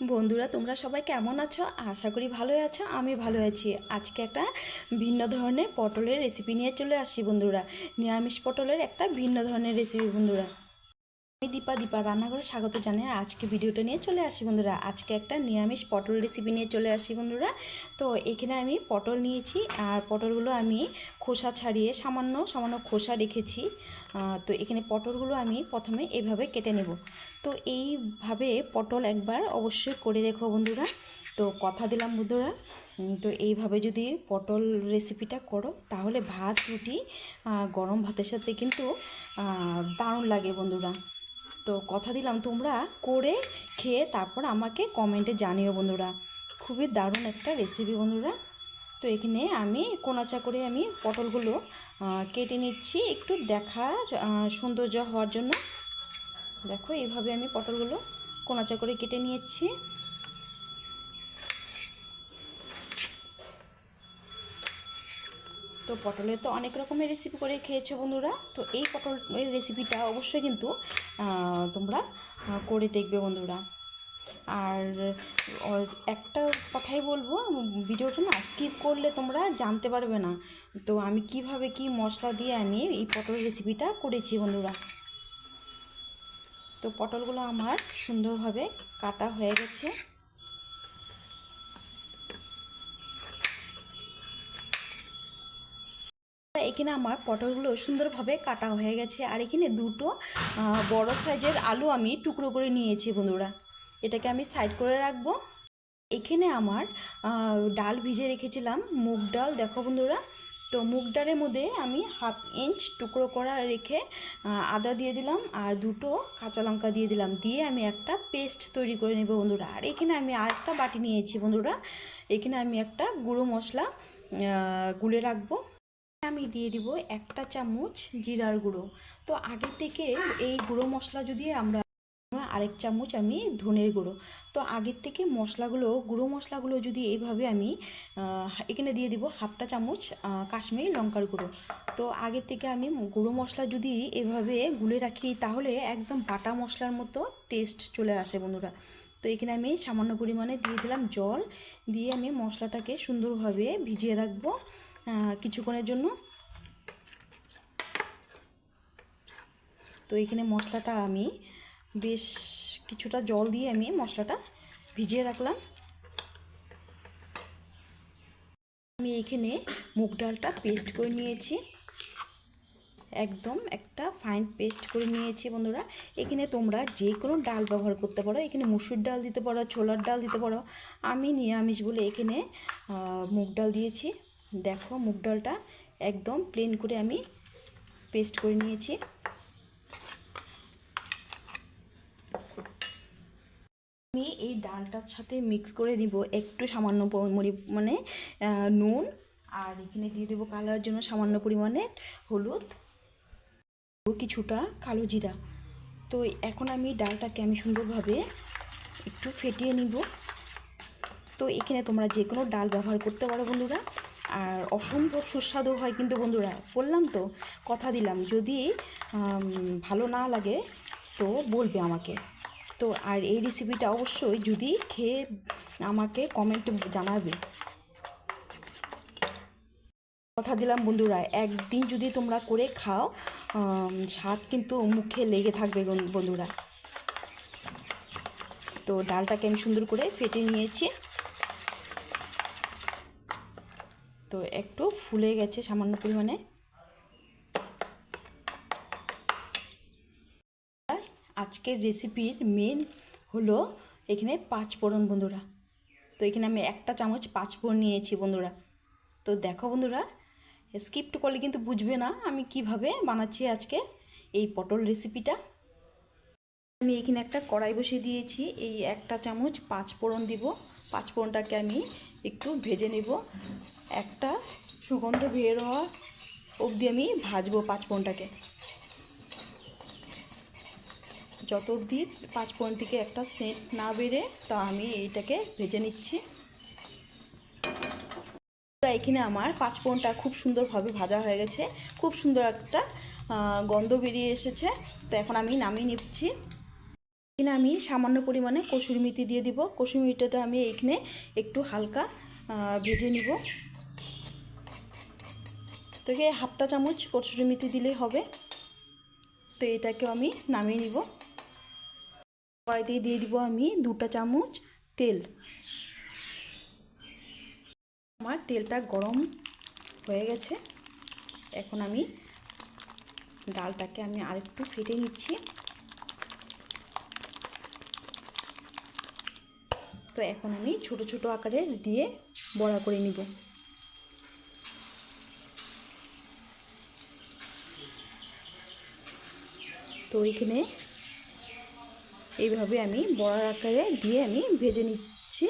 বন্ধুরা, তোমরা সবাই কেমন আছো? আশা করি ভালোই আছো, আমি ভালো আছি। আজকে একটা ভিন্ন ধরনের পটলের রেসিপি নিয়ে চলে আসছি বন্ধুরা। নিরামিষ পটলের একটা ভিন্ন ধরনের রেসিপি বন্ধুরা। আমি দীপা দীপা রান্নাঘরে স্বাগত জানাই আজকে ভিডিওটা নিয়ে চলে আসি বন্ধুরা। আজকে একটা নিরামিষ পটল রেসিপি নিয়ে চলে আসি বন্ধুরা। তো এখানে আমি পটল নিয়েছি আর পটলগুলো আমি খোসা ছাড়িয়ে সামান্য সামান্য খোসা রেখেছি। তো এখানে পটলগুলো আমি প্রথমে এভাবে কেটে নেব। তো এইভাবে পটল একবার অবশ্যই করে দেখো বন্ধুরা। তো কথা দিলাম বন্ধুরা। তো এইভাবে যদি পটল রেসিপিটা করো, তাহলে ভাত, রুটি গরম ভাতের সাথে কিন্তু দারুণ লাগে বন্ধুরা। তো কথা দিলাম তোমরা করে খেয়ে তারপর আমাকে কমেন্টে জানিও বন্ধুরা। খুবই দারুণ একটা রেসিপি বন্ধুরা। তো এখানে আমি কোনাচা করে আমি পটলগুলো কেটে নিচ্ছি একটু দেখার সৌন্দর্য হওয়ার জন্য। দেখো এইভাবে আমি পটলগুলো কোনাচা করে কেটে নিয়েছি। তো পটলের তো অনেক রকমের রেসিপি করে খেয়েছো বন্ধুরা। তো এই পটলের রেসিপিটা অবশ্যই কিন্তু তোমরা করে দেখবে বন্ধুরা। আর একটা কথাই বলব, ভিডিওটা না স্কিপ করলে তোমরা জানতে পারবে না। তো আমি কীভাবে কি মশলা দিয়ে আমি এই পটল রেসিপিটা করেছি বন্ধুরা। তো পটলগুলো আমার সুন্দরভাবে কাটা হয়ে গেছে। এখানে আমার পটলগুলো সুন্দরভাবে কাটা হয়ে গেছে। আর এখানে দুটো বড় সাইজের আলু আমি টুকরো করে নিয়েছি বন্ধুরা। এটাকে আমি সাইড করে রাখব। এখানে আমার ডাল ভিজে রেখেছিলাম, মুগ ডাল। দেখো বন্ধুরা, তো মুগ ডালের মধ্যে আমি হাফ ইঞ্চ টুকরো করা রেখে আদা দিয়ে দিলাম আর দুটো কাঁচা লঙ্কা দিয়ে দিলাম। দিয়ে আমি একটা পেস্ট তৈরি করে নেব বন্ধুরা। আর এখানে আমি আরেকটা বাটি নিয়েছি বন্ধুরা। এখানে আমি একটা গুঁড়ো মশলা গুলে রাখব। আমি দিয়ে দিব একটা চামচ জিরার গুঁড়ো। তো আগে থেকে এই গুঁড়ো মশলা যদি আমরা আরেক চামচ আমি ধনের গুঁড়ো। তো আগের থেকে মশলাগুলো, গুঁড়ো মশলাগুলো যদি এইভাবে আমি এখানে দিয়ে দিব হাফটা চামচ কাশ্মীরি লঙ্কার গুঁড়ো। তো আগের থেকে আমি গুঁড়ো মশলা যদি এভাবে গুলে রাখি তাহলে একদম বাটা মশলার মতো টেস্ট চলে আসে বন্ধুরা। তো এখানে আমি সামান্য পরিমাণে দিয়ে দিলাম জল। দিয়ে আমি মশলাটাকে সুন্দরভাবে ভিজিয়ে রাখব। কিছুক্ষণের জন্য। তো এখানে মশলাটা আমি বেশ কিছুটা জল দিয়ে আমি মশলাটা ভিজিয়ে রাখলাম। আমি এখানে মুগ ডালটা পেস্ট করে নিয়েছি। একদম একটা ফাইন পেস্ট করে নিয়েছি বন্ধুরা। এখানে তোমরা যে কোনো ডাল ব্যবহার করতে পারো। এখানে মুসুর ডাল দিতে পারো, ছোলার ডাল দিতে পারো। আমি নিরামিষ বলে এখানে মুগ ডাল দিয়েছি। দেখো মুগ ডালটা একদম প্লেন করে আমি পেস্ট করে নিয়েছি। আমি এই ডালটার সাথে মিক্স করে দিব একটু সামান্য মানে নুন, আর এখানে দিয়ে দেবো কালার জন্য সামান্য পরিমাণে হলুদ কিছুটা কালো জিরা। তো এখন আমি ডালটাকে আমি সুন্দরভাবে একটু ফেটিয়ে নিব। তো এখানে তোমরা যে কোনো ডাল ব্যবহার করতে পারো বন্ধুরা। আর অসম্ভব সুস্বাদু হয়। কিন্তু বন্ধুরা, বললাম তো, কথা দিলাম। যদি ভালো না লাগে, তো বলবে আমাকে। তো আর এই রেসিপিটা অবশ্যই যদি খেয়ে আমাকে কমেন্ট জানাবে। কথা দিলাম বন্ধুরা, একদিন যদি তোমরা করে খাও স্বাদ কিন্তু মুখে লেগে থাকবে বন্ধুরা। তো ডালটাকে আমি সুন্দর করে ফেটে নিয়েছি। তো একটু ফুলে গেছে সামান্য পরিমাণে। আজকের রেসিপির মেন হলো এখানে পাঁচ ফোড়ন, বন্ধুরা। তো এখানে আমি একটা চামচ পাঁচ ফোড়ন নিয়েছি, বন্ধুরা। তো দেখো, বন্ধুরা স্কিপ্ট করলে কিন্তু বুঝবে না আমি কীভাবে বানাচ্ছি আজকে এই পটল রেসিপিটা। আমি এখানে একটা কড়াই বসিয়ে দিয়েছি, এই একটা চামচ পাঁচ ফোড়ন দিব। পাঁচ ফোড়নটাকে আমি একটু ভেজে নেব। একটা সুগন্ধ বের হওয়া অবধি আমি ভাজবো পাঁচ ফোড়নটাকে যত অবধি পাঁচ ফোড়ন থেকে একটা সেন্ট না বেড়ে, তা আমি এইটাকে ভেজে নিচ্ছি। এখানে আমার পাঁচ ফোড়নটা খুব সুন্দরভাবে ভাজা হয়ে গেছে। খুব সুন্দর একটা গন্ধ বেরিয়ে এসেছে। তো এখন আমি নামিয়ে নিচ্ছি। এখানে আমি সামান্য পরিমাণে কসুরি মেথি দিয়ে দিব। কসুরি মেথিটা আমি এখানে একটু হালকা ভেজে নিব। তো এখানে হাফটা চামচ কসুরি মেথি দিলেই হবে। তো এটাকেও আমি নামিয়ে নিব। কড়াইতে দিয়ে দিব আমি দুটা চামচ তেল। আমার তেলটা গরম হয়ে গেছে। এখন আমি ডালটাকে আমি আরেকটু ফেটে নিচ্ছি। তো এখন আমি ছোট ছোট আকারে দিয়ে বড়া করে নিব। তো এখানে এইভাবে আমি বড়ার আকারে দিয়ে আমি ভেজে নিচ্ছি।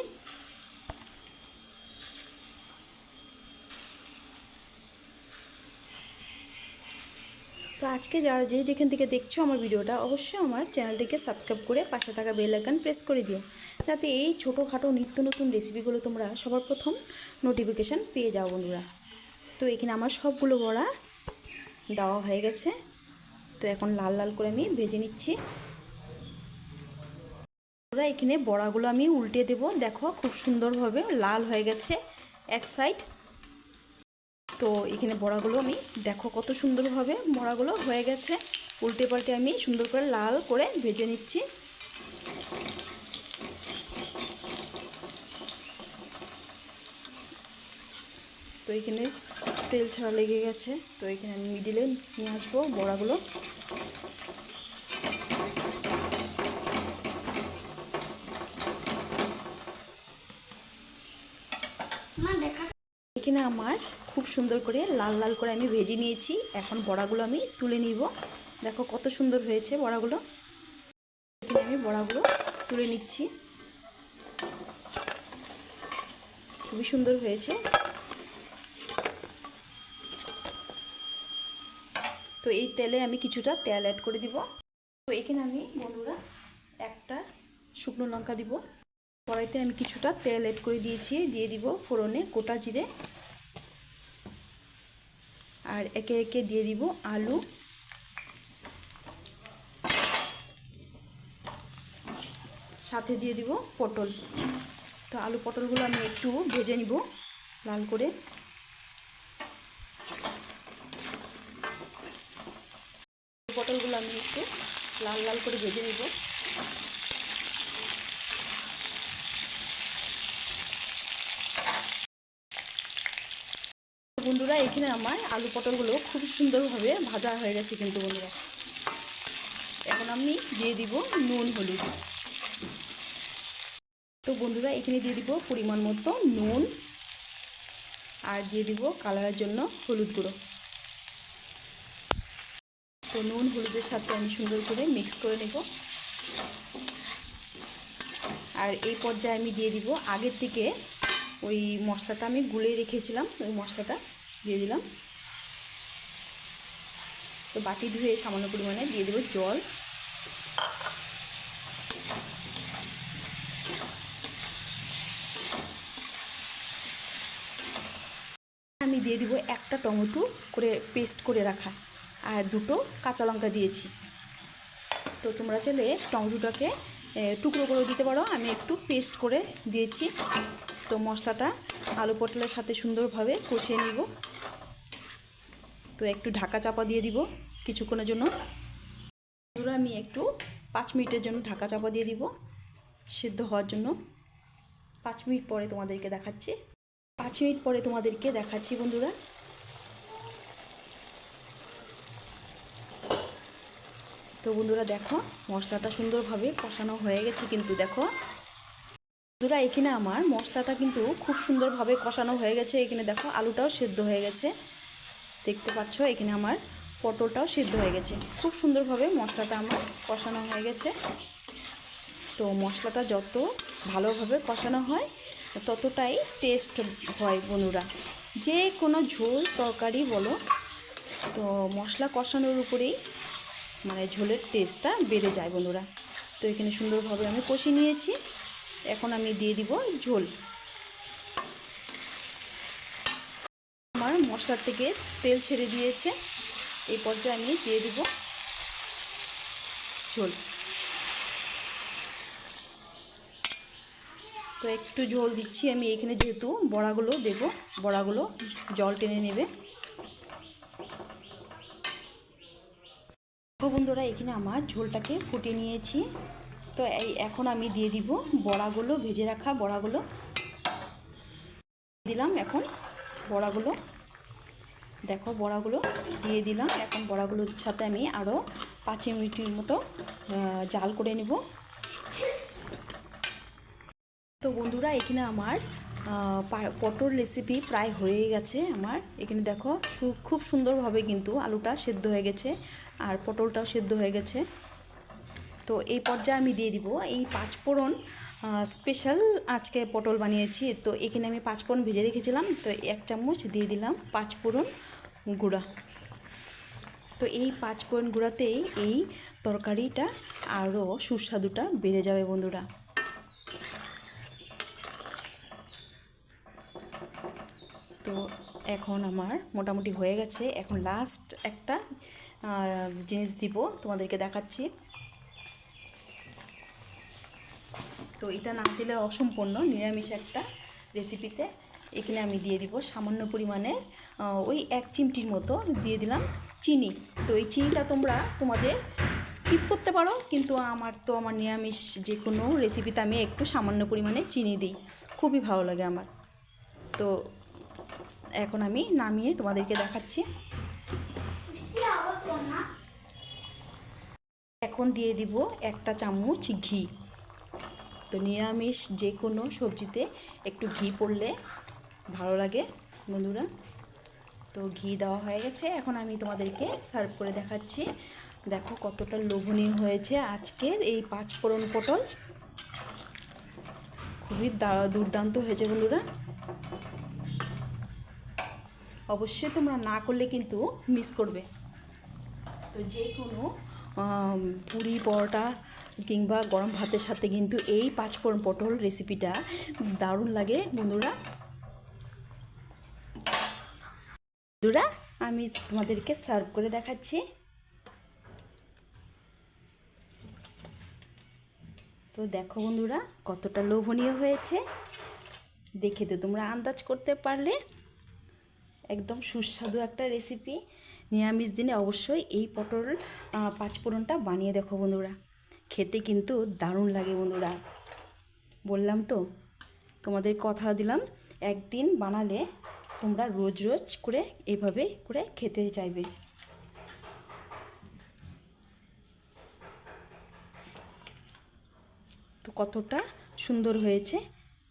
আজকে যারা যে যেখান থেকে দেখছ আমার ভিডিওটা, অবশ্যই আমার চ্যানেলটিকে সাবস্ক্রাইব করে পাশে থাকা বেল আইকন প্রেস করে দিও। যাতে এই ছোটোখাটো নিত্য নতুন রেসিপিগুলো তোমরা সবার প্রথম নোটিফিকেশান পেয়ে যাও বন্ধুরা। তো এখানে আমার সবগুলো বড়া দেওয়া হয়ে গেছে। তো এখন লাল লাল করে আমি ভেজে নিচ্ছি। বন্ধুরা, এখানে বড়াগুলো আমি উল্টে দেব। দেখো, খুব সুন্দরভাবে লাল হয়ে গেছে এক সাইড তো এখানে বড়াগুলো আমি দেখো কত সুন্দরভাবে বড়াগুলো হয়ে গেছে। উল্টে পাল্টে আমি সুন্দর করে লাল করে ভেজে নিচ্ছি। তো এখানে তেল ছাড়া লেগে গেছে। তো এখানে আমি মিডিলে নিয়ে আসব বড়াগুলো এখানে আমার খুব সুন্দর করে, লাল লাল করে আমি ভেজে নিয়েছি। এখন বড়াগুলো আমি তুলে নিব। দেখো কত সুন্দর হয়েছে বড়াগুলো। আমি বড়াগুলো তুলে নিচ্ছি। খুবই সুন্দর হয়েছে। তো এই তেলে আমি কিছুটা তেল অ্যাড করে দিব। তো এখানে আমি বন্ধুরা একটা শুকনো লঙ্কা দিব। কড়াইতে আমি কিছুটা তেল অ্যাড করে দিয়েছি, দিয়ে দিব ফোড়নে গোটা জিরে। আর একে একে দিয়ে দিব আলু। সাথে দিয়ে দিব পটল। তো আলু পটলগুলো আমি একটু ভেজে নিব লাল করে। পটলগুলো আমি একটু লাল লাল করে ভেজে নিব। বন্ধুরা, এখানে আমার আলু পটলগুলো খুব সুন্দরভাবে ভাজা হয়ে গেছে কিন্তু বন্ধুরা। এখন আমি দিয়ে দিব নুন, হলুদ। তো বন্ধুরা, এখানে দিয়ে দিব পরিমাণ মতো নুন আর দিয়ে দিব কালারের জন্য হলুদ গুঁড়ো। তো নুন, হলুদের সাথে আমি সুন্দর করে মিক্স করে নেব। আর এই পর্যায়ে আমি দিয়ে দিব আগের থেকে ওই মশলাটা আমি গুলে রেখেছিলাম, ওই মশলাটা। দিয়ে দিলাম। তো বাটি ধুয়ে সামান্য পরিমাণে দিয়ে দেবো জল। আমি দিয়ে দিব একটা টমেটো করে পেস্ট করে রাখা, আর দুটো কাঁচা লঙ্কা দিয়েছি। তো তোমরা চাইলে টমেটোটাকে টুকরো করে দিতে পারো। আমি একটু পেস্ট করে দিয়েছি। তো মশলাটা আলু পটলের সাথে সুন্দরভাবে কষিয়ে নিব। তো একটু ঢাকা চাপা দিয়ে দিব কিছুক্ষণের জন্য। আমি একটু পাঁচ মিনিটের জন্য ঢাকা চাপা দিয়ে দিব সিদ্ধ হওয়ার জন্য। পাঁচ মিনিট পরে তোমাদেরকে দেখাচ্ছি। পাঁচ মিনিট পরে তোমাদেরকে দেখাচ্ছি বন্ধুরা। তো বন্ধুরা, দেখো মশলাটা সুন্দরভাবে কষানো হয়ে গেছে কিন্তু দেখো। বন্ধুরা এখানে আমার। মশলাটা কিন্তু খুব সুন্দরভাবে কষানো হয়ে গেছে। এখানে দেখো আলুটাও সেদ্ধ হয়ে গেছে। দেখতে পাচ্ছ, এখানে আমার পটলটাও সিদ্ধ হয়ে গেছে। খুব সুন্দরভাবে মশলাটা আমার কষানো হয়ে গেছে। তো মশলাটা যত ভালোভাবে কষানো হয়, ততটাই টেস্ট হয় বন্ধুরা। যে কোনো ঝোল, তরকারি বলো, তো মশলা কষানোর উপরেই মানে ঝোলের টেস্টটা বেড়ে যায় বন্ধুরা। তো এখানে সুন্দরভাবে আমি কষিয়ে নিয়েছি। এখন আমি দিয়ে দিব ঝোল। আমার মশলার থেকে তেল ছেড়ে দিয়েছে। এই পর্যায়ে আমি দিয়ে দিব ঝোল। তো একটু ঝোল দিচ্ছি আমি এখানে যেহেতু বড়াগুলো দেব, বড়াগুলো জল টেনে নেবে। বন্ধুরা, এখানে আমার ঝোলটাকে ফুটিয়ে নিয়েছি। তো এই এখন আমি দিয়ে দিব বড়াগুলো, ভেজে রাখা বড়াগুলো। দিলাম এখন বড়াগুলো। দেখো বড়াগুলো দিয়ে দিলাম। এখন বড়াগুলোর সাথে আমি আরও পাঁচ মিনিটের মতো জাল করে নেব। তো বন্ধুরা, এখানে আমার পটল রেসিপি প্রায় হয়ে গেছে আমার। এখানে দেখো খুব সুন্দরভাবে কিন্তু আলুটা সেদ্ধ হয়ে গেছে আর পটলটাও সেদ্ধ হয়ে গেছে। তো এই পর্যায়ে আমি দিয়ে দিব। এই পাঁচ ফোড়ন স্পেশাল আজকে পটল বানিয়েছি। তো এখানে আমি পাঁচ ফোড়ন ভেজে রেখেছিলাম। তো এক চামচ দিয়ে দিলাম পাঁচ ফোড়ন গুঁড়া। তো এই পাঁচ ফোড়ন গুঁড়াতেই এই তরকারিটা আরও সুস্বাদুটা বেড়ে যাবে বন্ধুরা। তো এখন আমার মোটামুটি হয়ে গেছে। এখন লাস্ট একটা জিনিস দিব তোমাদেরকে দেখাচ্ছি। তো এটা না দিলে অসম্পূর্ণ, নিরামিষ একটা রেসিপিতে এখানে আমি দিয়ে দিব সামান্য পরিমাণে ওই এক চিমটির মতো দিয়ে দিলাম চিনি। তো এই চিনিটা তোমরা তোমাদের স্কিপ করতে পারো, কিন্তু আমার তো আমার নিরামিষ যে কোনো রেসিপিতে আমি একটু সামান্য পরিমাণে চিনি দিই। খুবই ভালো লাগে আমার। তো এখন আমি নামিয়ে তোমাদেরকে দেখাচ্ছি। এখন দিয়ে দিব একটা চামচ ঘি। তো নিরামিষ যে কোনো সবজিতে একটু ঘি পড়লে ভালো লাগে, বন্ধুরা। তো ঘি দেওয়া হয়ে গেছে। এখন আমি তোমাদেরকে সার্ভ করে দেখাচ্ছি। দেখো কতটা লোভনীয় হয়েছে আজকের এই পাঁচ ফোড়ন পটল। খুবই দুর্দান্ত হয়েছে, বন্ধুরা। অবশ্যই তোমরা না করলে কিন্তু মিস করবে। তো যে কোনো পুরি, পরোটা কিংবা গরম ভাতের সাথে কিন্তু এই পাঁচফোড়ন পটল রেসিপিটা দারুণ লাগে। বন্ধুরা বন্ধুরা, আমি তোমাদেরকে সার্ভ করে দেখাচ্ছি। তো দেখো বন্ধুরা, কতটা লোভনীয় হয়েছে। দেখে তো তোমরা আন্দাজ করতে পারলে। একদম সুস্বাদু একটা রেসিপি নিরামিষ দিনে অবশ্যই এই পটল পাঁচফোড়নটা বানিয়ে দেখো বন্ধুরা। খেতে কিন্তু দারুণ লাগে বন্ধুরা। বললাম তো, তোমাদের কথা দিলাম, একদিন বানালে তোমরা রোজ রোজ করে এইভাবে করে খেতে চাইবে। তো কতটা সুন্দর হয়েছে,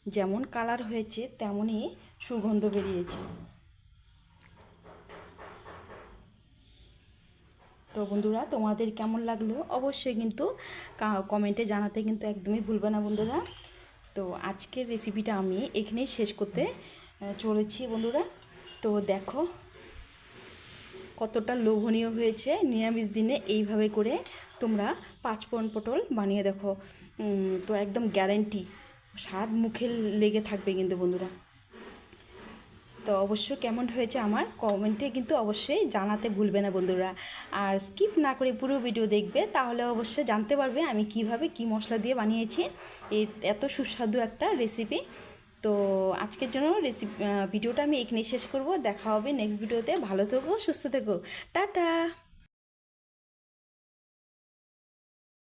যেমন কালার হয়েছে, তেমনই সুগন্ধ বেরিয়েছে। তো বন্ধুরা, তোমাদের কেমন লাগল? অবশ্যই কিন্তু কমেন্টে জানাতে কিন্তু একদমই ভুলবে না বন্ধুরা। তো আজকের রেসিপিটা আমি এখানেই শেষ করতে চলেছি বন্ধুরা। তো দেখো কতটা লোভনীয় হয়েছে। নিরামিষ দিনে এইভাবে করে তোমরা পাঁচফোড়ন পটল বানিয়ে দেখো। তো একদম গ্যারেন্টি স্বাদ মুখে লেগে থাকবে কিন্তু বন্ধুরা। তো অবশ্যই কেমন হয়েছে আমার কমেন্টে কিন্তু অবশ্যই জানাতে ভুলবে না বন্ধুরা। আর স্কিপ না করে পুরো ভিডিও দেখবে, তাহলে অবশ্যই জানতে পারবে আমি কীভাবে কি মশলা দিয়ে বানিয়েছি। এই এত সুস্বাদু একটা রেসিপি তো আজকের জন্য রেসিপি ভিডিওটা আমি এখানেই শেষ করব। দেখা হবে নেক্সট ভিডিওতে ভালো থেকো, সুস্থ থেকো। টাটা!